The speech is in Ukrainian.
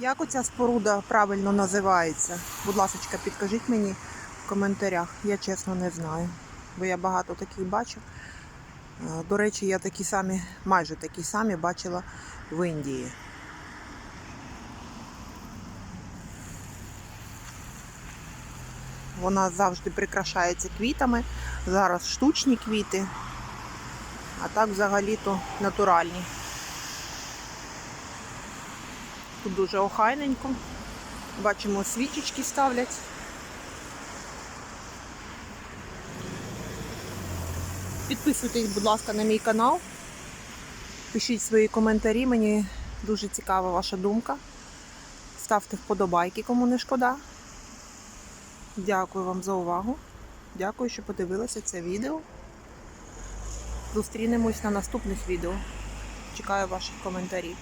Як оця споруда правильно називається? Будь ласка, підкажіть мені в коментарях. Я чесно не знаю, бо я багато таких бачу. Е, До речі, я такі самі, майже такі самі бачила в Індії. Вона завжди прикрашається квітами. Зараз штучні квіти, а так взагалі-то натуральні. Тут дуже охайненько. Бачимо, свічечки ставлять. Підписуйтесь, будь ласка, на мій канал. Пишіть свої коментарі, мені дуже цікава ваша думка. Ставте вподобайки, кому не шкода. Дякую вам за увагу. Дякую, що подивилися це відео. Зустрінемось на наступних відео. Чекаю ваших коментарів.